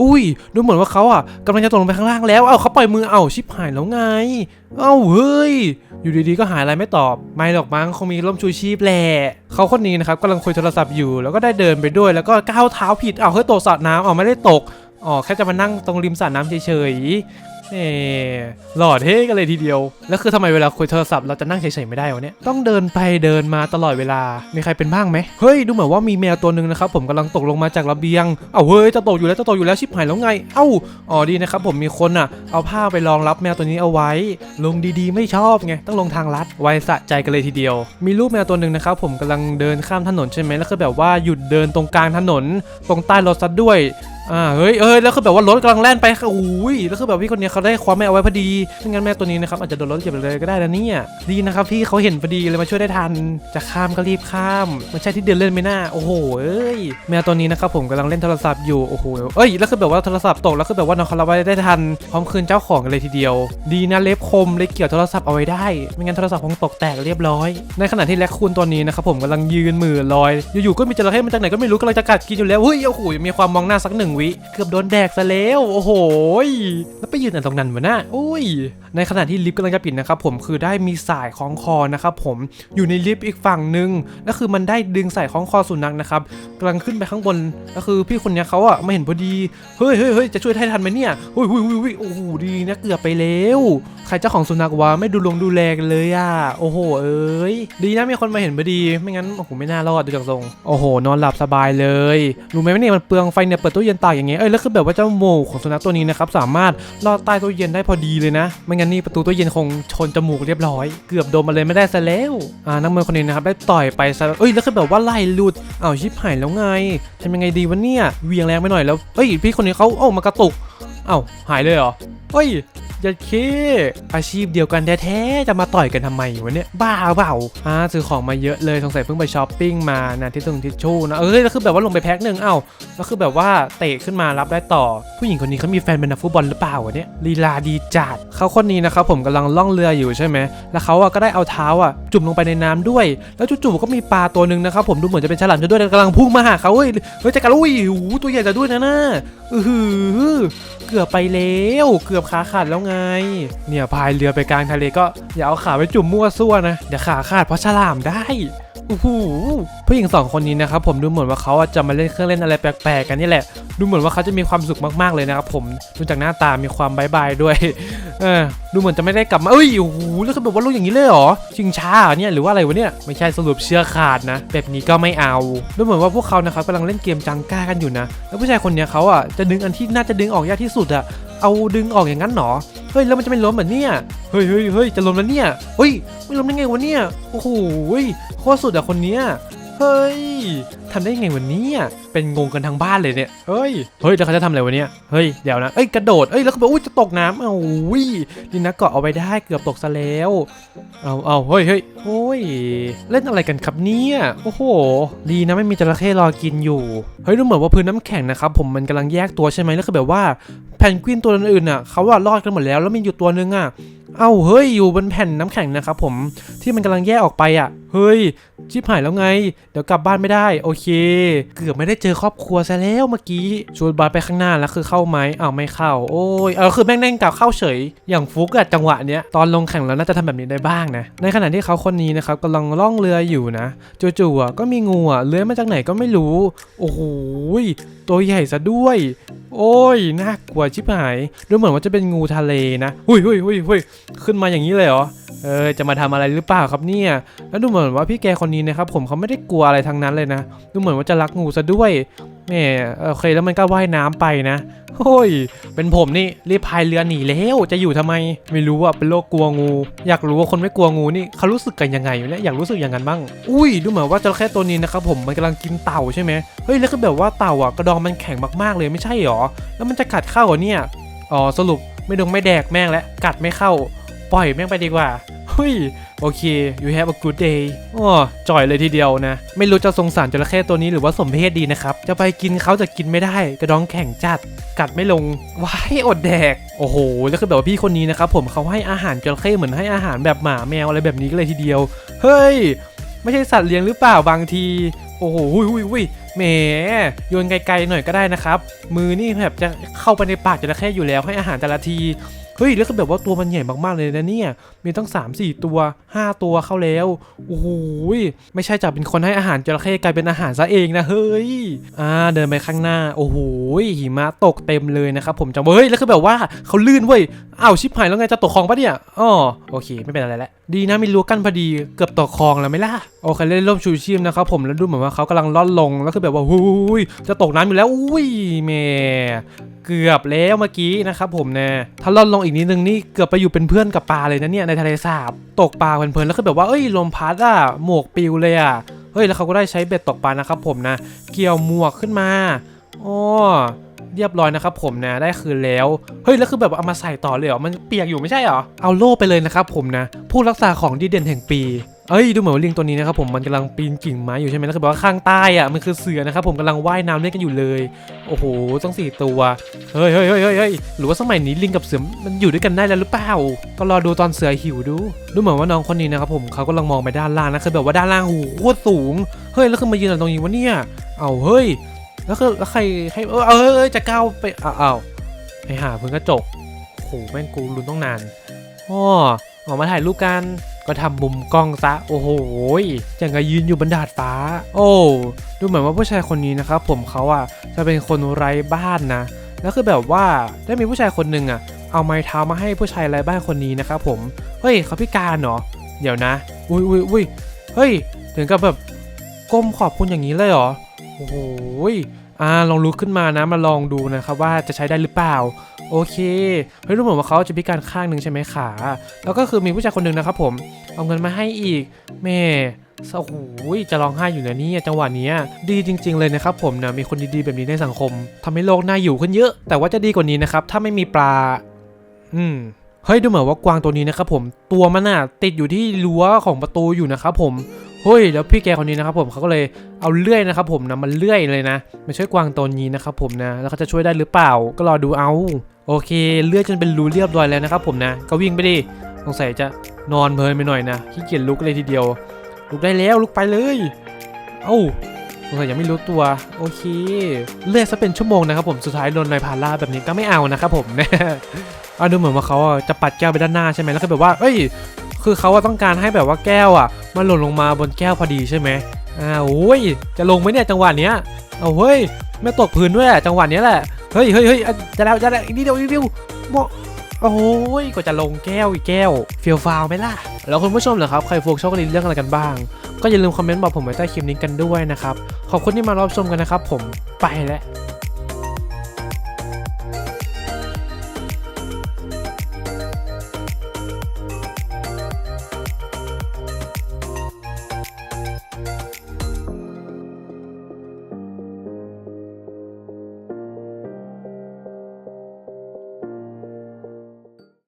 อุ้ย ดูเหมือนว่าเขาอะกำลังจะตกลงไปข้างล่างแล้ว เอ้าเขาปล่อยมือ เอ้าชิบหายแล้วไง เอ้าเฮ้ย อยู่ดีๆก็หายอะไรไม่ตอบ ไม่หรอกมั้งคงมีร่มชูชีพแหละเขาคนนี้นะครับกำลังคุยโทรศัพท์อยู่ แล้วก็ได้เดินไปด้วย แล้วก็ก้าวเท้าผิด เอ้าเฮ้ยตกสระน้ำเอ้าไม่ได้ตก อ๋อแค่จะมานั่งตรงริมสระน้ำเฉยๆเออหล่อเท่กันเลยทีเดียว แล้วคือทำไมเวลาคุยโทรศัพท์เราจะนั่งเฉยๆไม่ได้วะเนี่ย ต้องเดินไปเดินมาตลอดเวลา มีใครเป็นบ้างไหมเฮ้ย ดูเหมือนว่ามีแมวตัวหนึ่งนะครับผมกำลังตกลงมาจากระเบียง เอ้าเฮ้ยจะตกอยู่แล้วจะตกอยู่แล้วชิบหายแล้วไง เอ้า อ๋อดีนะครับผมมีคนอะ เอาผ้าไปรองรับแมวตัวนี้เอาไว้ ลงดีๆ ไม่ชอบไง ต้องลงทางลัด ไว้สะใจกันเลยทีเดียว มีลูกแมวตัวหนึ่งนะครับผมกำลังเดินข้ามถนนใช่ไหมแล้วคือแบบว่าหยุดเดินตรงกลางถนน ตรงใต้รถซะด้วย อ่าเฮ้ยเอ้ยแล้วคือแบบว่ารถกำลังแล่นไปค่ะอุ้ยแล้วคือแบบพี่คนนี้เขาได้ความแม่เอาไว้พอดีไม่งั้นแม่ตัวนี้นะครับอาจจะโดนรถเหยียบเลยก็ได้นะเนี่ยดีนะครับพี่เขาเห็นพอดีเลยมาช่วยได้ทันจะข้ามก็รีบข้ามไม่ใช่ที่เดินเล่นไม่น่าโอ้โหเอ้ยแมวตัวนี้นะครับผมกำลังเล่นโทรศัพท์อยู่โอ้โหเอ้ยแล้วคือแบบว่าโทรศัพท์ตกแล้วคือแบบว่าน้องเขารับไว้ได้ทันพร้อมคืนเจ้าของกันเลยทีเดียว ดีนะเล็บคมเลยเกี่ยวโทรศัพท์เอาไว้ได้ ไม่งั้นโทรศัพท์คงตกแตกเรียบร้อย ในขณะที่แลคคูนตัวนี้นะครับผมกำลังยืนมือลอย อยู่ๆก็มีจระเข้มาจากไหนก็ไม่รู้กำลังจะกัดกินอยู่แล้วเฮ้ยโอ้โหมีความมองหน้าสักหนึ่งวิ เกือบโดนแดกซะแล้ว โอ้โห แล้วไปยืนอันตรงนั้นวะน่ะอุ้ย ในขณะที่ลิฟต์กำลังจะปิดนะครับผมคือได้มีสายคล้องคอนะครับผมอยู่ในลิฟต์อีกฝั่งหนึ่งแล้วคือมันได้ดึงสายคล้องคอสุนัขนะครับกำลังขึ้นไปข้างบนแล้วคือพี่คนนี้เขาอะไม่เห็นพอดีเฮ้ยเฮ้ยเฮ้ยจะช่วยได้ทันไหมเนี่ยเฮ้ยเฮ้ยเฮ้ยเฮ้ยโอ้โหดีนะเกือบไปแล้วใครเจ้าของสุนัขวะไม่ดูลงดูแลกันเลยอะโอ้โหเอ้ยดีนะมีคนมาเห็นพอดีไม่งั้นโอ้โหไม่น่ารอดดูจากทรงโอ้โห นอนหลับสบายเลยรู้ไหมว่าเนี่ยมันเปลืองไฟเนี่ยเปิดตู้เย็นตากอย่างเงี้ยเอ้ยแล้วคือแบบว่าเจ้าโมของสุนัขตัวนี้นะครับสามารถลอดใต้ตู้เย็นได้พอดีเลยนะ ไม่งั้นนี่ประตูตู้เย็นคงชนจมูกเรียบร้อย เกือบโดนมาเลยไม่ได้ซะแล้วอ่านักมวยคนนี้นะครับได้ต่อยไปซะเอ้ยแล้วคือแบบว่าไล่หลุดอ้าวชิบหายแล้วไงทำยังไงดีวะเนี่ยเหวียงแรงไปหน่อยแล้วเอ้ยพี่คนนี้เขาเอ้ามากระตุกเอ้าหายเลยเหรอเฮ้ย ยัดเคอาชีพเดียวกันแท้ๆ จะมาต่อยกันทำไมวะเนี่ย บ้าเปล่าอ่าซื้อของมาเยอะเลยสงสัยเพิ่งไปช้อปปิ้งมานะที่ตรงทิชชู่นะ เอ้ยแล้วคือแบบว่าลงไปแพ็คหนึ่งเอ้าแล้วคือแบบว่าเตะขึ้นมารับได้ต่อ ผู้หญิงคนนี้เขามีแฟนเป็นนักฟุตบอลหรือเปล่าวะเนี่ยลีลาดีจัดเขาคนนี้นะครับผมกำลังล่องเรืออยู่ใช่ไหมแล้วเขาอะก็ได้เอาเท้าอะจุ่มลงไปในน้ำด้วย แล้วจู่ๆก็มีปลาตัวหนึ่งนะครับผมดูเหมือนจะเป็นฉลามจะด้วยกำลังพุ่งมาหาเขาเฮ้ยเฮ้ยจะกันอุ้ยหูตัวใหญ่จะด้วยนะน่ะ อือหือเกือบไปแล้วเกือบขาขาดแล้วไง เนี่ยพายเรือไปกลางทะเลก็อย่าเอาขาไปจุ่มมั่วซั่วนะเดี๋ยวขาขาดเพราะฉลามได้ โอ้โหผู้หญิงสองคนนี้นะครับผมดูเหมือนว่าเขาจะมาเล่นเครื่องเล่นอะไรแปลกๆกันนี่แหละ ดูเหมือนว่าเขาจะมีความสุขมากๆเลยนะครับผมดูจากหน้าตามีความบายบายด้วยเออดูเหมือนจะไม่ได้กลับมาเอ้ยโอ้โหแล้วคือแบบว่าลูกอย่างนี้เลยเหรอชิงช้าเหรอเนี่ยหรือว่าอะไรวะเนี่ยไม่ใช่สรุปเชือกขาดนะ แบบนี้ก็ไม่เอาดูเหมือนว่าพวกเขานะครับกำลังเล่นเกมจังก้ากันอยู่นะ แล้วผู้ชายคนเนี้ยเขาอะจะดึงอันที่น่าจะดึงออกยากที่สุดอะ เอาดึงออกอย่างนั้นหรอ เฮ้ยแล้วมันจะไม่ล้มเหมือนเนี่ย เฮ้ยเฮ้ยเฮ้ยจะล้มแล้วเนี่ย เฮ้ยไม่ล้มได้ไงวะเนี่ย โอ้โหโคตรสุดอะคนเนี้ย เฮ้ยทำได้ไงวันนี้เป็นงงกันทั้งบ้านเลยเนี่ย เฮ้ย เฮ้ย แล้วเขาจะทำอะไรวะเนี่ยเฮ้ย เดี๋ยวนะ เอ้ย กระโดด เอ้ย แล้วก็แบบอุ้ย จะตกน้ำเอ้าอุ้ยดีนะเกาะเอาไว้ได้ เกือบตกซะแล้ว เอาเอาเฮ้ยเฮ้ยโอ้ย เล่นอะไรกันครับเนี่ย โอ้โห ดีนะไม่มีจระเข้รอกินอยู่ เฮ้ย ดูเหมือนว่าพื้นน้ำแข็งนะครับผมมันกำลังแยกตัวใช่ไหมแล้วคือแบบว่า แพนกวินตัวอื่นๆน่ะเขาว่ารอดกันหมดแล้วแล้วมีอยู่ตัวนึงอะ เอ้าเฮ้ยอยู่บนแผ่นน้ำแข็งนะครับผมที่มันกำลังแยกออกไปอะ เฮ้ยชิบหายแล้วไง เดี๋ยวกลับบ้านไม่ได้ โอเค เกือบไม่ได้เจอครอบครัวซะแล้วเมื่อกี้ชวนบาสไปข้างหน้าแล้วคือเข้าไหมอ้าวไม่เข้า โอ้ยเออคือแม่งแน่งกลับเข้าเฉย อย่างฟุกอะจังหวะเนี้ยตอนลงแข่งแล้วน่าจะทำแบบนี้ได้บ้างนะ ในขณะที่เขาคนนี้นะครับกำลังล่องเรืออยู่นะจู่ๆก็มีงูอะเลื้อยมาจากไหนก็ไม่รู้ โอ้โหตัวใหญ่ซะด้วย โอ้ยน่ากลัวชิบหายดูเหมือนว่าจะเป็นงูทะเลนะหุยหุยหุยหุยขึ้นมาอย่างนี้เลยเหรอ เออ จะมาทำอะไรหรือเปล่าครับเนี่ย แล้วดูเหมือนว่าพี่แกคนนี้นะครับผมเขาไม่ได้กลัวอะไรทั้งนั้นเลยนะ ดูเหมือนว่าจะรักงูซะด้วยแหมโอเคแล้วมันก็ว่ายน้ำไปนะโอ้ย เป็นผมนี่รีบพายเรือหนีแล้วจะอยู่ทำไม ไม่รู้อะเป็นโรคกลัวงู อยากรู้ว่าคนไม่กลัวงูนี่เขารู้สึกกันยังไงเนี่ยอยากรู้สึกอย่างนั้นบ้าง อุ้ยดูเหมือนว่าจระเข้ตัวนี้นะครับผมมันกำลังกินเต่าใช่ไหมเฮ้ยแล้วก็แบบว่าเต่าอะกระดองมันแข็งมากๆเลยไม่ใช่หรอ แล้วมันจะกัดเข้าเหรอเนี่ย อ๋อสรุปไม่ดงไม่แดกแม่งแล้วกัดไม่เข้า ปล่อยแม่งไปดีกว่าเฮ้ยโอเค you have a good day อ๋อจ่อยเลยทีเดียวนะ ไม่รู้จะสงสารจระเข้ตัวนี้หรือว่าสมเพศดีนะครับ จะไปกินเขาจะกินไม่ได้ กระดองแข็งจัด กัดไม่ลงว้ายอดแดก โอ้โห แล้วคือแบบว่าพี่คนนี้นะครับผมเขาให้อาหารจระเข้เหมือนให้อาหารแบบหมาแมวอะไรแบบนี้ก็เลยทีเดียว เฮ้ย ไม่ใช่สัตว์เลี้ยงหรือเปล่าบางที โอ้โหหุยหุยหุยแหมโยนไกลๆหน่อยก็ได้นะครับ มือนี่แบบจะเข้าไปในปากจระเข้อยู่แล้วให้อาหารแต่ละที เฮ้ยแล้วก็แบบว่าตัวมันใหญ่มากๆเลยนะเนี่ยมีตั้ง 3 4 ตัว 5 ตัวเข้าแล้วโอ้โหไม่ใช่จับเป็นคนให้อาหารจระเข้กลายเป็นอาหารซะเองนะเฮ้ยอ่าเดินไปข้างหน้าโอ้โหหิมะตกเต็มเลยนะครับผมจังเฮ้ยแล้วคือแบบว่าเขาลื่นเว้ยอ้าวชิบหายแล้วไงจะตกคลองปะเนี่ยอ๋อโอเค ไม่เป็นอะไรแล้วดีนะมีรั้วกั้นพอดีเกือบตกคลองแล้วไม่ล่ะโอเคเล่นร่มชูชีพนะครับผมแล้วดูเหมือนว่าเขากำลังล่อนลงแล้วคือแบบว่าหูยจะตกน้ำอยู่แล้วอุ้ยแม่ เกือบแล้วเมื่อกี้นะครับผมนะถ้าล่อนลงอีกนิดนึงนี่เกือบไปอยู่เป็นเพื่อนกับปลาเลยนะเนี่ยในทะเลสาบตกปลาเพลินๆแล้วคือแบบว่าเอ้ยลมพัดอะหมวกปิวเลยอะเฮ้ยแล้วเขาก็ได้ใช้เบ็ดตกปลานะครับผมนะเกี่ยวหมวกขึ้นมาอ๋อเรียบร้อยนะครับผมนะได้คืนแล้วเฮ้ยแล้วคือแบบเอามาใส่ต่อเลยเหรอมันเปียกอยู่ไม่ใช่เหรอเอาโล่ไปเลยนะครับผมนะผู้รักษาของดีเด่นแห่งปี เอ้ย ดูเหมือนว่าลิงตัวนี้นะครับผมมันกำลังปีนกิ่งไม้อยู่ใช่ไหมแล้วคือแบบว่าข้างใต้อะมันคือเสือนะครับผมกำลังว่ายน้ำเล่นกันอยู่เลย โอ้โหต้องสี่ตัวเฮ้ยเฮ้ยเฮ้ยเฮ้ยหรือว่าสมัยนี้ลิงกับเสือมันอยู่ด้วยกันได้แล้วหรือเปล่าก็รอดูตอนเสือหิวดู ดูเหมือนว่าน้องคนนี้นะครับผมเขากำลังมองไปด้านล่างนะคือแบบว่าด้านล่างโอ้โหโคตรสูงเฮ้ยแล้วคือมายืนอะไรตรงนี้วะเนี่ยเอาเฮ้ยแล้วคือแล้วใครให้เออเออจะก้าวไปอ้าวอ้าวไอหาเพิ่งกระจกโหแม่งกูลุ้นต้องนานอ้อออกมาถ่ายรูปกัน ก็ทำมุมกล้องซะโอ้โหยอย่างกับยืนอยู่บนดาดฟ้า โอ้ดูเหมือนว่าผู้ชายคนนี้นะครับผมเขาอะจะเป็นคนไร้บ้านนะแล้วคือแบบว่าได้มีผู้ชายคนหนึ่งอะเอาไม้เท้ามาให้ผู้ชายไร้บ้านคนนี้นะครับผมเฮ้ยเขาพิการเหรอเดี๋ยวนะ อุ้ยอุ้ยอุ้ยเฮ้ยถึงกับแบบก้มขอบคุณอย่างนี้เลยเหรอโอ้โหย อ่าลองลุกขึ้นมานะมาลองดูนะครับว่าจะใช้ได้หรือเปล่า โอเคเฮ้ยรู้เหมือนว่าเขาจะพิการข้างหนึ่งใช่ไหมขา แล้วก็คือมีผู้ชายคนหนึ่งนะครับผม เอาเงินมาให้อีกแม่โอ้โหจะร้องไห้อยู่นะนี่จังหวะนี้ดีจริง ๆ เลยนะครับผมนะมีคนดีๆแบบนี้ในสังคมทำให้โลกน่าอยู่ขึ้นเยอะ แต่ว่าจะดีกว่านี้นะครับถ้าไม่มีปลา อืมเฮ้ยดูเหมือนว่ากวางตัวนี้นะครับผมตัวมันน่ะติดอยู่ที่รั้วของประตูอยู่นะครับผม เฮ้ยแล้วพี่แกคนนี้นะครับผมเขาก็เลยเอาเลื่อยนะครับผมนะมันเลื่อยเลยนะมาช่วยกวางตัวนี้นะครับผมนะแล้วเขาจะช่วยได้หรือเปล่า ก็รอดูเอาโอเค เลื่อยจนเป็นรูเรียบร้อยแล้วนะครับผมนะ ก็วิ่งไปดิสงสัยจะนอนเพลินไปหน่อยนะขี้เกียจลุกเลยทีเดียว ลุกได้แล้วลุกไปเลย เอ้าสงสัยยังไม่รู้ตัวโอเค เลื่อยซะเป็นชั่วโมงนะครับผมสุดท้ายโดนนายพาร่าแบบนี้ก็ไม่เอานะครับผมนะเอาดูเหมือนว่าเขาจะปัดแก้วไปด้านหน้าใช่ไหมแล้วก็แบบว่าเอ้ย คือเขาอะต้องการให้แบบว่าแก้วอะ มันหล่นลงมาบนแก้วพอดีใช่ไหมอ่าโอ้ยจะลงไหมเนี่ยจังหวะเนี้ยเอาเฮ้ยไม่ตกพื้นด้วยจังหวะเนี้ยแหละเฮ้ยเฮ้ยเฮ้ยจะแล้วจะแล้วอีกนิดเดียวอีกนิดเดียวโมโอ้ยกว่าจะลงแก้วอีกแก้วเฟียวฟาวไหมล่ะ แล้วคุณผู้ชมเหรอครับ ใครโฟกชอบกันเรื่องอะไรกันบ้าง ก็อย่าลืมคอมเมนต์บอกผมไว้ใต้คลิปนี้กันด้วยนะครับ ขอบคุณที่มารับชมกันนะครับผมไปแล้ว